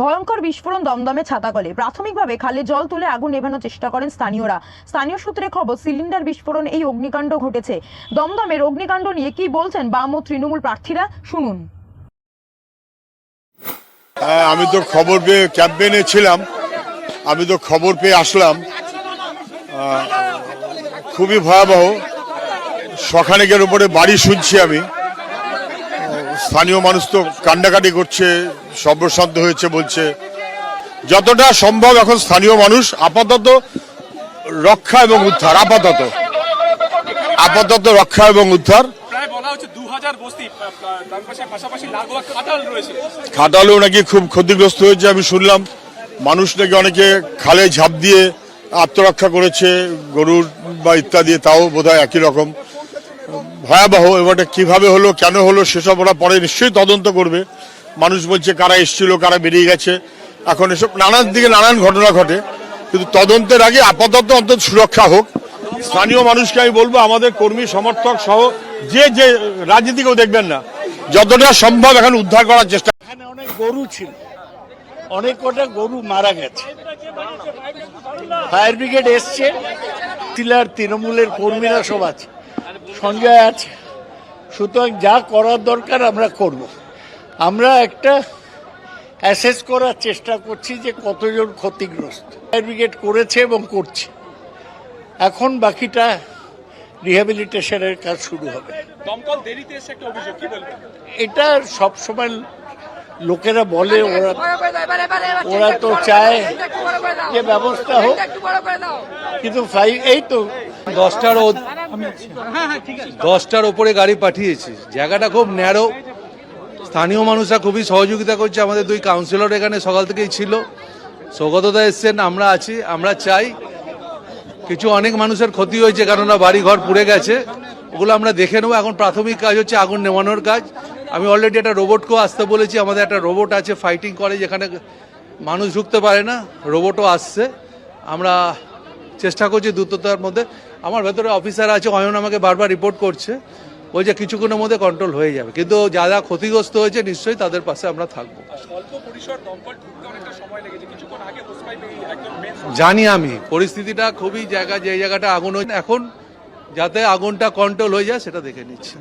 ভয়ঙ্কর বিস্ফোরণ দমদমে ছাতাকলে প্রাথমিকভাবে খালে জল তুলে আগুন নেভানোর চেষ্টা করেন স্থানীয়রা। স্থানীয় সূত্রে খবর, সিলিন্ডার বিস্ফোরণ এই অগ্নিকাণ্ড ঘটেছে। দমদমের অগ্নিকাণ্ড নিয়ে কি বলছেন বাম ও তৃণমূল প্রার্থীরা, শুনুন। হ্যাঁ আমি তো খবর পেয়ে ক্যাম্পেইনে ছিলাম। আমি তো খবর পেয়ে আসলাম। খুবই ভয়াবহ। সখানেকের উপরে বাড়ি শুনছি আমি। স্থানীয় মানুষ তো কান্ডাকাটি করছে সর্বশান্ত হয়েছে বলছে। যতটা সম্ভব এখন স্থানীয় মানুষ আপাতত রক্ষা এবং উদ্ধার আপাতত। আপাতত রক্ষা এবং উদ্ধার। খাটালেও নাকি খুব ক্ষতিগ্রস্ত হয়েছে আমি শুনলাম। মানুষ নাকি অনেকে খালে ঝাঁপ দিয়ে আত্মরক্ষা করেছে গরুর বা ইত্যাদি তাও বোধহয় একই রকম। ভয়াবহ এবারটা কীভাবে হলো, কেন হলো, সেসব ওরা পরে নিশ্চয়ই তদন্ত করবে। মানুষ বলছে কারা এসেছিল, কারা বেরিয়ে গেছে। এখন এসব নানান দিকে নানান ঘটনা ঘটে। কিন্তু তদন্তের আগে আপাতত অন্তত সুরক্ষা হোক। স্থানীয় মানুষকে আমি বলব, আমাদের কর্মী, সমর্থক সহ যে যে রাজনীতিকেও দেখবেন না, যতটা সম্ভব এখন উদ্ধার করার চেষ্টা এখানে অনেক গরু ছিল। অনেক কটা গরু মারা গেছে। ফায়ার ব্রিগেড এসছে। তিলার তৃণমূলের কর্মীরা সব আছে। সঞ্জয় আছে। সুতরাং যা করার দরকার আমরা করব। আমরা একটা অ্যাসেস করার চেষ্টা করছি যে কতজন ক্ষতিগ্রস্ত। ফায়ার ব্রিগেড করেছে এবং করছে। এখন বাকিটা রিহ্যাবিলিটেশনের কাজ শুরু হবে। দমকল দেরিতে এসে একটা অভিযোগ কি বলবেন? এটা সবসময় লোকেরা বলে ওরা ওরা তো চায় যে ব্যবস্থা হোক। কিন্তু ফাইভ এই তো দশটার ও- দশটার ওপরে গাড়ি পাঠিয়েছি। জায়গাটা খুব ন্যারো স্থানীয় মানুষরা খুবই সহযোগিতা করছে। আমাদের দুই কাউন্সিলর এখানে সকাল থেকেই ছিল। সৌগতদা এসছেন আমরা আছি আমরা চাই। কিছু অনেক মানুষের ক্ষতি হয়েছে কেননা বাড়ি ঘর পুড়ে গেছে। ওগুলো আমরা দেখে নেব। এখন প্রাথমিক কাজ হচ্ছে আগুন নেওয়ানোর কাজ। আমি অলরেডি একটা রোবটকেও আসতে বলেছি। আমাদের একটা রোবট আছে ফাইটিং করে যেখানে মানুষ ঢুকতে পারে না। রোবটও আসছে। আমরা চেষ্টা করছি দ্রুততার মধ্যে। আমার ভেতরে অফিসার আছে অয়ন আমাকে বারবার রিপোর্ট করছে। ওই যে কিছুক্ষণের মধ্যে কন্ট্রোল হয়ে যাবে। কিন্তু যারা ক্ষতিগ্রস্ত হয়েছে নিশ্চয়ই তাদের পাশে আমরা থাকব। জানি আমি পরিস্থিতিটা খুবই জায়গা যে জায়গাটা আগুন হয়েছে এখন যাতে আগুনটা কন্ট্রোল হয়ে যায় সেটা দেখে নিচ্ছে।